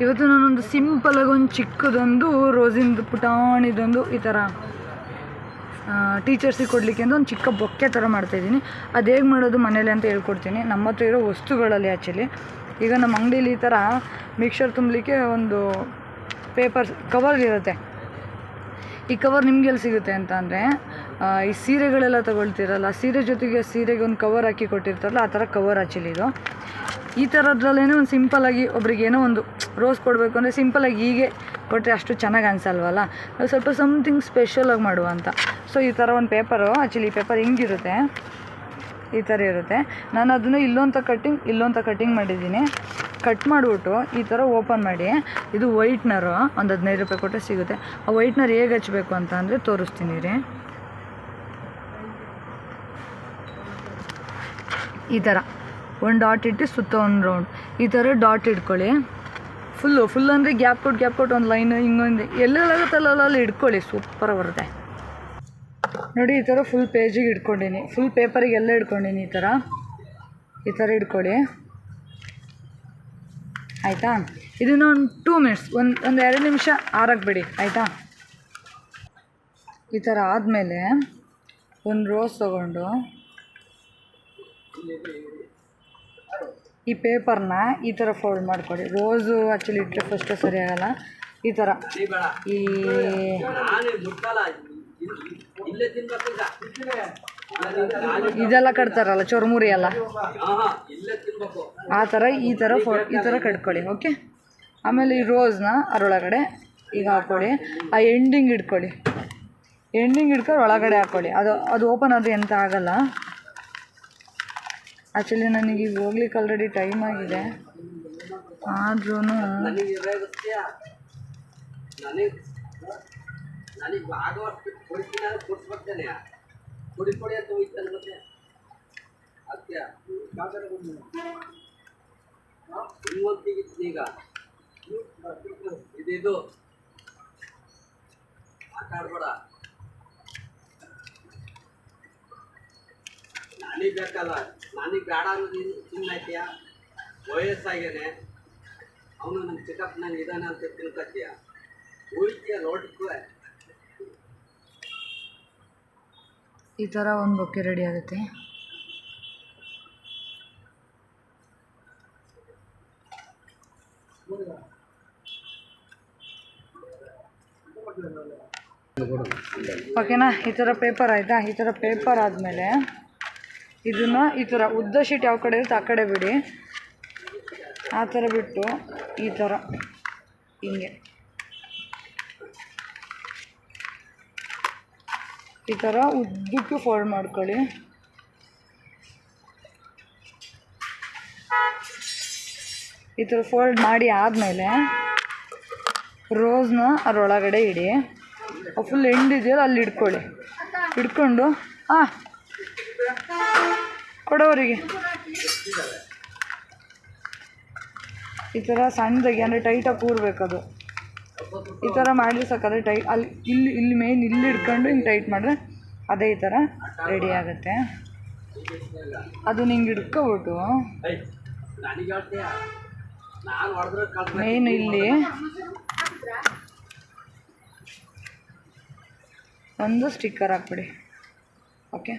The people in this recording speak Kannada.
ಇವತ್ತು ನಾನೊಂದು ಸಿಂಪಲಾಗಿ ಒಂದು ಚಿಕ್ಕದೊಂದು ರೋಸಿಂದು ಪುಟಾಣಿದೊಂದು ಈ ಥರ ಟೀಚರ್ಸಿಗೆ ಕೊಡಲಿಕ್ಕೆ ಅಂತ ಒಂದು ಚಿಕ್ಕ ಬೊಕ್ಕೆ ಥರ ಮಾಡ್ತಾಯಿದ್ದೀನಿ ಅದು ಹೇಗೆ ಮಾಡೋದು ಮನೇಲಿ ಅಂತ ಹೇಳ್ಕೊಡ್ತೀನಿ. ನಮ್ಮ ಹತ್ರ ಇರೋ ವಸ್ತುಗಳಲ್ಲಿ ಆ್ಯಕ್ಚುಲಿ ಈಗ ನಮ್ಮ ಅಂಗಡೀಲಿ ಈ ಥರ ಮಿಕ್ಸರ್ ತುಂಬಲಿಕ್ಕೆ ಒಂದು ಪೇಪರ್ ಕವರ್ ಇರುತ್ತೆ. ಈ ಕವರ್ ನಿಮ್ಗೆ ಎಲ್ಲಿ ಸಿಗುತ್ತೆ ಅಂತ ಅಂದರೆ ಈ ಸೀರೆಗಳೆಲ್ಲ ತೊಗೊಳ್ತಿರಲ್ಲ, ಸೀರೆ ಜೊತೆಗೆ ಸೀರೆಗೆ ಒಂದು ಕವರ್ ಹಾಕಿ ಕೊಟ್ಟಿರ್ತಾರಲ್ಲ, ಆ ಥರ ಕವರ್ ಆ್ಯಕ್ಚುಲಿ ಇದು. ಈ ಥರದ್ರಲ್ಲೇನೋ ಒಂದು ಸಿಂಪಲಾಗಿ ಒಬ್ರಿಗೆ ಏನೋ ಒಂದು ರೋಸ್ ಕೊಡಬೇಕು ಅಂದರೆ ಸಿಂಪಲಾಗಿ ಹೀಗೆ ಕೊಟ್ಟರೆ ಅಷ್ಟು ಚೆನ್ನಾಗಿ ಅನಿಸಲ್ವಲ್ಲ? ನಾವು ಸ್ವಲ್ಪ ಸಮ್ಥಿಂಗ್ ಸ್ಪೆಷಲಾಗಿ ಮಾಡುವ ಅಂತ. ಸೊ ಈ ಥರ ಒಂದು ಪೇಪರು ಆ್ಯಕ್ಚುಲಿ ಈ ಪೇಪರ್ ಹಿಂಗಿರುತ್ತೆ. ಈ ಥರ ಇರುತ್ತೆ. ನಾನು ಅದನ್ನು ಇಲ್ಲೊಂಥ ಕಟ್ಟಿಂಗ್ ಇಲ್ಲೊಂಥ ಕಟ್ಟಿಂಗ್ ಮಾಡಿದ್ದೀನಿ. ಕಟ್ ಮಾಡಿಬಿಟ್ಟು ಈ ಥರ ಓಪನ್ ಮಾಡಿ. ಇದು ವೈಟ್ನರು ಒಂದು ಹದಿನೈದು ರೂಪಾಯಿ ಕೊಟ್ಟರೆ ಸಿಗುತ್ತೆ. ಆ ವೈಟ್ನರ್ ಹೇಗೆ ಹಚ್ಚಬೇಕು ಅಂತ ಅಂದರೆ ತೋರಿಸ್ತೀನಿ ರೀ. ಈ ಥರ ಒಂದು ಡಾಟ್ ಇಟ್ಟು ಸುತ್ತ ಒಂದು ರೌಂಡ್ ಈ ಥರ ಡಾಟ್ ಇಟ್ಕೊಳ್ಳಿ. ಫುಲ್ಲು ಫುಲ್ ಅಂದರೆ ಗ್ಯಾಪ್ ಕೊಟ್ಟು ಗ್ಯಾಪ್ ಕೊಟ್ಟು ಒಂದು ಲೈನ್ ಹಿಂಗೊಂದು ಎಲ್ಲೆಲ್ಲಾಗುತ್ತಲ್ಲ ಅಲ್ಲಿ ಇಟ್ಕೊಳ್ಳಿ. ಸೂಪರ್ ಬರುತ್ತೆ ನೋಡಿ, ಈ ಥರ ಫುಲ್ ಪೇಜಿಗೆ ಇಟ್ಕೊಂಡಿನಿ. ಫುಲ್ ಪೇಪರಿಗೆ ಎಲ್ಲ ಇಟ್ಕೊಂಡಿನಿ ಈ ಥರ ಈ ಥರ ಇಟ್ಕೊಳ್ಳಿ. ಆಯಿತಾ? ಇದನ್ನು ಒಂದು ಟೂ ಮಿನಿಟ್ಸ್ ಒಂದು ಒಂದು ಎರಡು ನಿಮಿಷ ಆರಕ್ಕೆ ಬಿಡಿ. ಆಯಿತಾ? ಈ ಥರ ಆದಮೇಲೆ ಒಂದು ರೋಸ್ ತೊಗೊಂಡು ಈ ಪೇಪರ್ನ ಈ ಥರ ಫೋಲ್ಡ್ ಮಾಡ್ಕೊಳ್ಳಿ ರೋಸು ಆ್ಯಕ್ಚುಲಿ ಇಟ್ಟರೆ ಫಸ್ಟು ಸರಿ ಆಗಲ್ಲ. ಈ ಥರ ಈ ಇದೆಲ್ಲ ಕಟ್ತಾರಲ್ಲ, ಚೊರ್ಮುರಿ ಎಲ್ಲ. ಆ ಥರ ಈ ಥರ ಫೋ ಈ ಥರ ಕಟ್ಕೊಳ್ಳಿ ಓಕೆ ಆಮೇಲೆ ಈ ರೋಸ್ನ ಅದರೊಳಗಡೆ ಈಗ ಹಾಕ್ಕೊಳ್ಳಿ ಆ ಎಂಡಿಂಗ್ ಇಟ್ಕೊಳ್ಳಿ. ಎಂಡಿಂಗ್ ಇಟ್ಕೊಂಡು ಒಳಗಡೆ ಹಾಕ್ಕೊಳ್ಳಿ ಅದು ಅದು ಓಪನ್ ಆದರೆ ಎಂತ ಆಗಲ್ಲ. ಆ್ಯಕ್ಚುಲಿ ನನಗೆ ಈಗ ಹೋಗ್ಲಿಕ್ಕೆ ಆಲ್ರೆಡಿ ಟೈಮ್ ಆಗಿದೆ. ಆದ್ರೂ ನನಗೆ ನನಗೆ ಭಾಗವತ್ ಕೊಡ್ತೀನಿ ಅಂದ್ರೆ ಕೊಡ್ಸ್ಬಿಡ್ತೇನೆ ಕೊಡಿ ಕೊಡಿ ಅಂತ ಹೋಯ್ತಾನೆ ಮತ್ತೆ ಅದಕ್ಕೆ ಹಿಂಗೊಂತಿಗಿತ್ತು ಈಗ ಇದಿದು ಮಾತಾಡ್ಬೇಡ ನನಗೆ ಬೇಕಲ್ಲ ನನಗೆ ಬೇಡ ಅನ್ನೋದು ಸುಮ್ಮನೆ ವಯಸ್ಸಾಗ್ಯಾನೆ. ಅವನು ನಮ್ಮ ಚಿಕ್ಕಪ್ಪ ನಂಗೆ ಇದಾನೆ ಅಂತ ತಿಳ್ಕೊತೀಯ? ಹೋಯ್ತೀಯ ನೋಡ್ಕೋ ಈ ಥರ ಒಂದು ಬೊಕ್ಕೆ ರೆಡಿ ಆಗುತ್ತೆ. ಓಕೆನಾ? ಈ ಥರ ಪೇಪರ್ ಆಯಿತಾ? ಈ ಥರ ಪೇಪರ್ ಆದಮೇಲೆ ಇದನ್ನು ಈ ಥರ ಉದ್ದ ಶೀಟ್ ಯಾವ ಕಡೆ ಇರುತ್ತೆ ಆ ಕಡೆ ಬಿಡಿ. ಆ ಥರ ಬಿಟ್ಟು ಈ ಥರ ಹಿಂಗೆ. ಈ ಥರ ಉದ್ದಕ್ಕೂ ಫೋಲ್ಡ್ ಮಾಡ್ಕೊಳ್ಳಿ. ಈ ಥರ ಫೋಲ್ಡ್ ಮಾಡಿ ಆದಮೇಲೆ ರೋಸ್ನ ಅದರೊಳಗಡೆ ಇಡಿ. ಫುಲ್ ಎಂಡ್ ಇದೆಯಲ್ಲ ಅಲ್ಲಿ ಇಟ್ಕೊಳ್ಳಿ ಇಟ್ಕೊಂಡು ಹಾಂ ಕೊಡೋರಿಗೆ. ಈ ಥರ ಸಣ್ಣದಾಗಿ, ಅಂದರೆ ಟೈಟಾಗಿ ಕೂರ್ಬೇಕದು. ಈ ಥರ ಮಾಡಿದ್ರೆ ಸಾಕಾದ್ರೆ ಟೈ ಅಲ್ಲಿ, ಇಲ್ಲಿ ಇಲ್ಲಿ ಮೇನ್ ಇಲ್ಲಿ ಹಿಡ್ಕೊಂಡು ಹಿಂಗೆ ಟೈಟ್ ಮಾಡಿದ್ರೆ ಅದೇ ಈ ಥರ ರೆಡಿ ಆಗುತ್ತೆ. ಅದು ಹಿಂಗೆ ಹಿಡ್ಕೊಬಿಟ್ಟು. ಮೇನ್ ಇಲ್ಲಿ ಒಂದು ಸ್ಟಿಕ್ಕರ್ ಹಾಕ್ಬಿಡಿ. ಓಕೆ